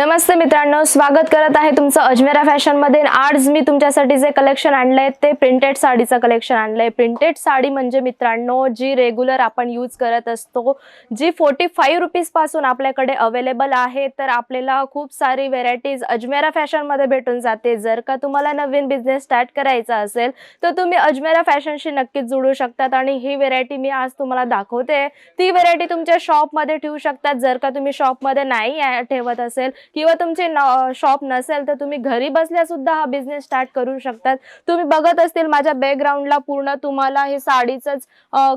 नमस्ते मित्रांनो स्वागत करत आहे तुमचं अजमेरा फॅशनमध्ये आज मी तुमच्यासाठी जे कलेक्शन आणलंय ते प्रिंटेड साडीचं कलेक्शन आणलंय. प्रिंटेड साडी म्हणजे मित्रांनो जी रेग्युलर आपण यूज करत असतो जी फोर्टी फाईव्ह रुपीजपासून आपल्याकडे अवेलेबल आहे तर आपल्याला खूप सारी व्हेरायटीज अजमेरा फॅशनमध्ये भेटून जाते. जर का तुम्हाला नवीन बिझनेस स्टार्ट करायचा असेल तर तुम्ही अजमेरा फॅशनशी नक्कीच जुळू शकतात. आणि ही व्हेरायटी मी आज तुम्हाला दाखवते. ती व्हेरायटी तुमच्या शॉपमध्ये ठेवू शकतात. जर का तुम्ही शॉपमध्ये नाही ठेवत असेल किंवा तुमचे शॉप नसेल तर तुम्ही घरी बसल्या सुद्धा हा बिझनेस स्टार्ट करू शकतात. तुम्ही बघत असतील माझ्या बॅकग्राऊंडला पूर्ण तुम्हाला हे साडीचंच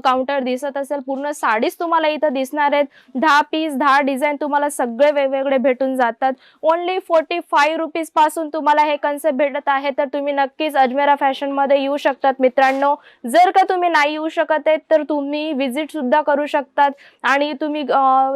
काउंटर दिसत असेल. पूर्ण साडीच तुम्हाला इथं दिसणार आहेत. दहा पीस दहा डिझाईन तुम्हाला सगळे वेगवेगळे भेटून जातात. ओनली फोर्टी फाईव्ह रुपीजपासून तुम्हाला हे कन्सेप्ट भेटत आहे तर तुम्ही नक्कीच अजमेरा फॅशनमध्ये येऊ शकतात. मित्रांनो जर का तुम्ही नाही येऊ शकत आहेत तर तुम्ही विजिट सुद्धा करू शकतात. आणि तुम्ही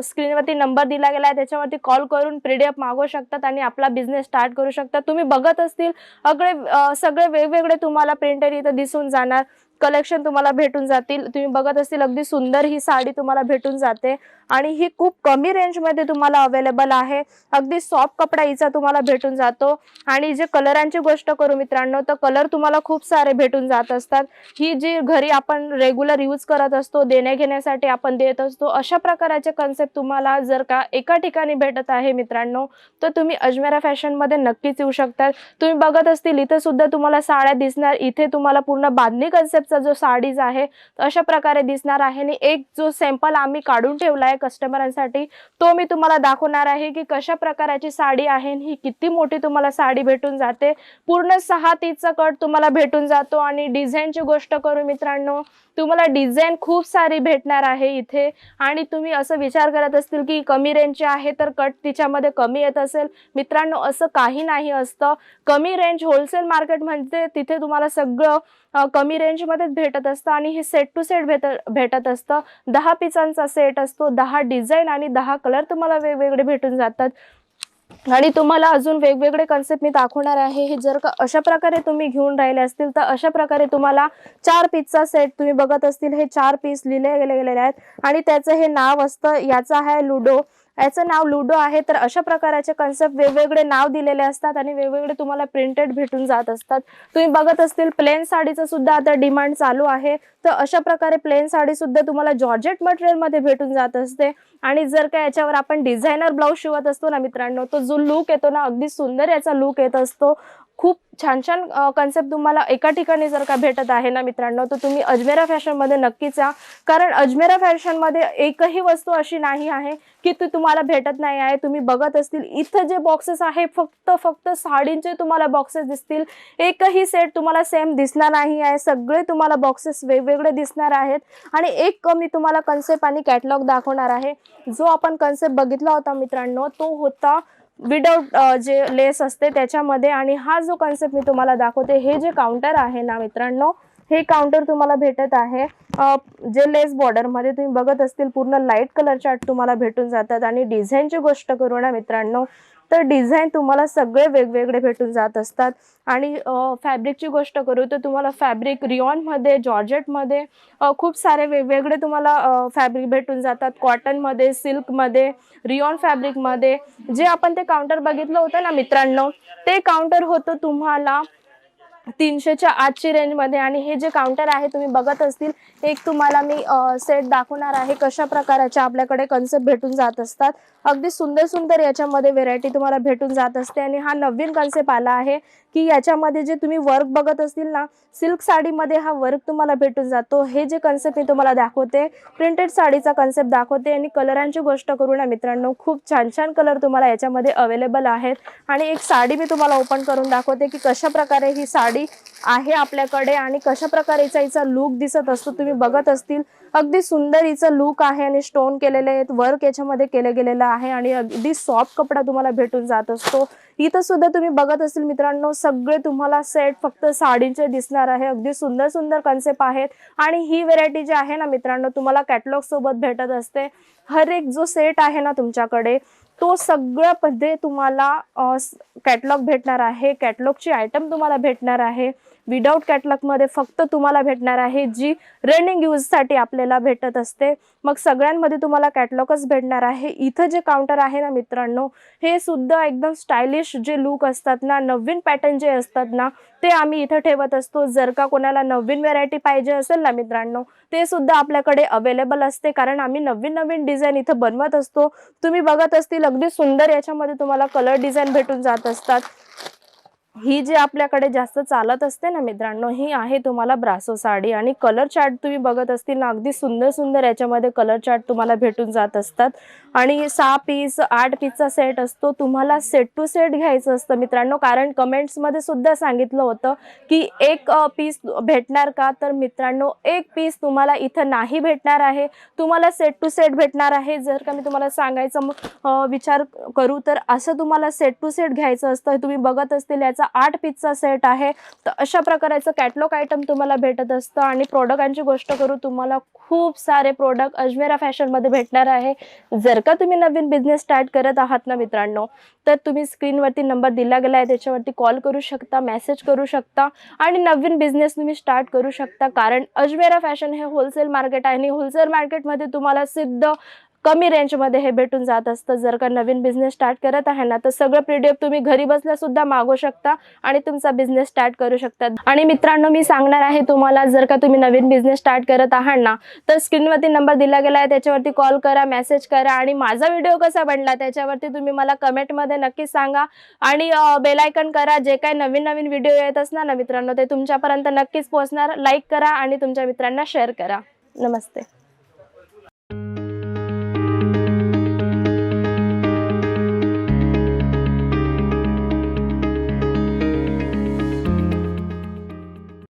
स्क्रीनवरती नंबर दिला गेला आहे त्याच्यावरती कॉल करून पीडीएफ मागवू शकतात आणि आपला बिझनेस स्टार्ट करू शकतात. तुम्ही बघत असतील अगळे सगळे वेगवेगळे तुम्हाला प्रिंटर इथं दिसून जाणार. कलेक्शन तुम्हाला भेटून जातील. तुम्ही बघत असतील अगदी सुंदर ही साडी तुम्हाला भेटून जाते. आणि ही खूप कमी रेंजमध्ये तुम्हाला अवेलेबल आहे. अगदी सॉफ्ट कपडा हिचा तुम्हाला भेटून जातो. आणि जे कलरांची गोष्ट करू मित्रांनो तर कलर तुम्हाला खूप सारे भेटून जात असतात. ही जी घरी आपण रेग्युलर यूज करत असतो देण्या घेण्यासाठी आपण देत असतो अशा प्रकारचे कन्सेप्ट तुम्हाला जर का एका ठिकाणी भेटत आहे मित्रांनो तर तुम्ही अजमेरा फॅशनमध्ये नक्कीच येऊ शकतात. तुम्ही बघत असतील इथे सुद्धा तुम्हाला साड्या दिसणार. इथे तुम्हाला पूर्ण बांधणी कन्सेप्ट कलरचा जो साडीज आहे अशा प्रकारे दिसणार आहे. आणि एक जो सॅम्पल आम्ही काढून ठेवला आहे कस्टमरांसाठी तो मी तुम्हाला दाखवणार आहे की कशा प्रकाराची साडी आहे आणि ही किती मोठी तुम्हाला साडी भेटून जाते. पूर्ण सहा तीचा कट तुम्हाला भेटून जातो आणि डिझाईनची गोष्ट करू मित्रांनो तुम्हाला डिझाईन खूप सारी भेटणार आहे इथे. आणि तुम्ही असं विचार करत असतील की कमी रेंजचे आहे तर कट तिच्यामध्ये कमी येत असेल. मित्रांनो असं काही नाही असतं. कमी रेंज होलसेल मार्केट म्हणजे तिथे तुम्हाला सगळं कमी रेंजमध्ये रेंजमध्येच भेटत असतं आणि हे सेट टू सेट भेट भेटत असतं. दहा पिसांचा सेट असतो दहा डिझाईन आणि दहा कलर तुम्हाला वेगवेगळे भेटून जातात. आणि तुम्हाला अजून वेगवेगळे कन्सेप्ट मी दाखवणार आहे. हे जर का अशा प्रकारे तुम्ही घेऊन राहिले असतील तर अशा प्रकारे तुम्हाला चार पीसचा सेट तुम्ही बघत असतील. हे चार पीस लिहिले गेले गेलेले आहेत. आणि त्याचं हे नाव असतं याचं आहे लुडो याचं नाव लुडो आहे. तर अशा प्रकारचे कन्सेप्ट वेगवेगळे नाव दिलेले असतात आणि वेगवेगळे तुम्हाला प्रिंटेड भेटून जात असतात. तुम्ही बघत असतील प्लेन साडीचं सुद्धा आता डिमांड चालू आहे. तर अशा प्रकारे प्लेन साडी सुद्धा तुम्हाला जॉर्जेट मटेरियलमध्ये भेटून जात असते. आणि जर का याच्यावर आपण डिझायनर ब्लाऊज शिवत असतो ना मित्रांनो तो जो लुक येतो ना अगदी सुंदर याचा लुक येत असतो. खूप छान छान कन्सेप्ट तुम्हाला एका ठिकाणी जर का भेटत आहे ना मित्रांनो तर तुम्ही अजमेरा फॅशनमध्ये नक्कीच या. कारण अजमेरा फॅशनमध्ये एकही वस्तू अशी नाही आहे की ती तुम्हाला भेटत नाही आहे. तुम्ही बघत असतील इथं जे बॉक्सेस आहे फक्त फक्त साडींचे तुम्हाला बॉक्सेस दिसतील. एकही सेट तुम्हाला सेम दिसणार नाही आहे. सगळे तुम्हाला बॉक्सेस वेगवेगळे दिसणार आहेत. आणि एक मी तुम्हाला कन्सेप्ट आणि कॅटलॉग दाखवणार आहे. जो आपण कन्सेप्ट बघितला होता मित्रांनो तो होता विदाउट जे लेस असते त्याच्यामध्ये. आणि हा जो कन्सेप्ट मी तुम्हाला दाखवते हे जे काउंटर आहे ना मित्रांनो हे काउंटर तुम्हाला भेटत आहे. जे लेस बॉर्डरमध्ये तुम्ही बघत असतील पूर्ण लाइट कलर चार्ट तुम्हाला भेटून जातात. आणि डिझाईनची गोष्ट करू ना मित्रांनो तर डिझाईन तुम्हाला सगळे वेगवेगळे भेटून जात असतात. आणि फॅब्रिकची गोष्ट करू तर तुम्हाला फॅब्रिक रिऑनमध्ये जॉर्जेटमध्ये खूप सारे वेगवेगळे तुम्हाला फॅब्रिक भेटून जातात. कॉटनमध्ये सिल्कमध्ये रिऑन फॅब्रिकमध्ये जे आपण ते काउंटर बघितलं होतं ना मित्रांनो ते काउंटर होतं तुम्हाला तीनशेच्या आठशे रेंजमध्ये आणि हे जे काउंटर आहे तुम्ही बघत असतील एक तुम्हाला मी सेट दाखवणार आहे कशा प्रकाराच्या आपल्याकडे कन्सेप्ट भेटून जात असतात. अगदी सुंदर सुंदर याच्यामध्ये व्हेरायटी तुम्हाला भेटून जात असते. आणि हा नवीन कन्सेप्ट आला आहे. की याच्यामध्ये जे तुम्ही वर्क बघत असतील ना सिल्क साडीमध्ये हा वर्क तुम्हाला भेटून जातो. हे जे कन्सेप्ट मी तुम्हाला दाखवते प्रिंटेड साडीचा कन्सेप्ट दाखवते आणि कलरांची गोष्ट करू ना मित्रांनो खूप छान छान कलर तुम्हाला याच्यामध्ये अवेलेबल आहेत. आणि एक साडी मी तुम्हाला ओपन करून दाखवते की कशा प्रकारे ही साडी आहे आपल्याकडे आणि कशा प्रकारेचा हिचा लूक लुक दिसत असतो तुम्ही बघत असतील. अगदी सुंदर हिचं लुक आहे आणि स्टोन केलेले आहेत. वर्क याच्यामध्ये केलं गेलेलं आहे आणि अगदी सॉफ्ट कपडा तुम्हाला भेटून जात असतो. इथं सुद्धा तुम्ही बघत असतील मित्रांनो सगळे तुम्हाला सेट फक्त साडीचे दिसणार आहे. अगदी सुंदर सुंदर कन्सेप्ट आहेत. आणि ही व्हेरायटी जी आहे ना मित्रांनो तुम्हाला कॅटलॉग सोबत भेटत असते. हर एक जो सेट आहे ना तुमच्याकडे तो सगळ्यामध्ये तुम्हाला कॅटलॉग भेटणार आहे. कॅटलॉगची आयटम तुम्हाला भेटणार आहे. विदाऊट कॅटलॉगमध्ये फक्त तुम्हाला भेटणार आहे जी रनिंग यूजसाठी आपल्याला भेटत असते. मग सगळ्यांमध्ये तुम्हाला कॅटलॉगच भेटणार आहे. इथं जे काउंटर आहे ना मित्रांनो हे सुद्धा एकदम स्टायलिश जे लुक असतात ना नवीन पॅटर्न जे असतात ना ते आम्ही इथं ठेवत असतो. जर का कोणाला नवीन व्हेरायटी पाहिजे असेल ना मित्रांनो ते सुद्धा आपल्याकडे अवेलेबल असते. कारण आम्ही नवीन नवीन डिझाईन इथं बनवत असतो. तुम्ही बघत असतील अगदी सुंदर याच्यामध्ये तुम्हाला कलर डिझाईन भेटून जात असतात. ही जी आपल्याकडे जास्त चालत असते ना मित्रांनो ही आहे तुम्हाला ब्रासो साडी. आणि कलर चार्ट तुम्ही बघत असतील ना अगदी सुंदर सुंदर याच्यामध्ये कलर चार्ट तुम्हाला भेटून जात असतात. आणि सहा पीस आठ पीसचा सेट असतो. तुम्हाला सेट टू सेट घ्यायचं असतं मित्रांनो कारण कमेंट्समध्ये सुद्धा सांगितलं होतं की एक पीस भेटणार का? तर मित्रांनो एक पीस तुम्हाला इथं नाही भेटणार आहे. तुम्हाला सेट टू सेट भेटणार आहे. जर का मी तुम्हाला सांगायचं मग विचार करू तर असं तुम्हाला सेट टू सेट घ्यायचं असतं. तुम्ही बघत असतील याचा आठ पीसचा सेट आहे. तर अशा प्रकारचं कॅटलॉग आयटम तुम्हाला भेटत असतं आणि प्रोडक्टांची गोष्ट करू तुम्हाला खूप सारे प्रोडक्ट अजमेरा फॅशनमध्ये भेटणार आहे. जर का तुम्ही नवीन बिझनेस स्टार्ट करत आहात ना मित्रांनो तर तुम्ही स्क्रीनवरती नंबर दिला गेला आहे. त्याच्यावरती कॉल करू शकता मेसेज करू शकता आणि नवीन बिझनेस तुम्ही स्टार्ट करू शकता. कारण अजमेरा फॅशन हे होलसेल मार्केट आहे आणि होलसेल मार्केटमध्ये तुम्हाला सिद्ध कमी रेंजमध्ये हे भेटून जात असतं. जर का नवीन बिझनेस स्टार्ट करत आहे ना तर सगळं पीडीएफ तुम्ही घरी बसल्या सुद्धा मागवू शकता आणि तुमचा बिझनेस स्टार्ट करू शकता. आणि मित्रांनो मी सांगणार आहे तुम्हाला जर का तुम्ही नवीन बिझनेस स्टार्ट करत आहात ना तर स्क्रीनवरती नंबर दिला गेला आहे त्याच्यावरती कॉल करा मेसेज करा आणि माझा व्हिडिओ कसा बनला त्याच्यावरती तुम्ही मला कमेंटमध्ये नक्की सांगा. आणि बेलायकन करा जे काही नवीन नवीन व्हिडिओ येत असणार ना मित्रांनो ते तुमच्यापर्यंत नक्कीच पोहोचणार. लाईक करा आणि तुमच्या मित्रांना शेअर करा. नमस्ते.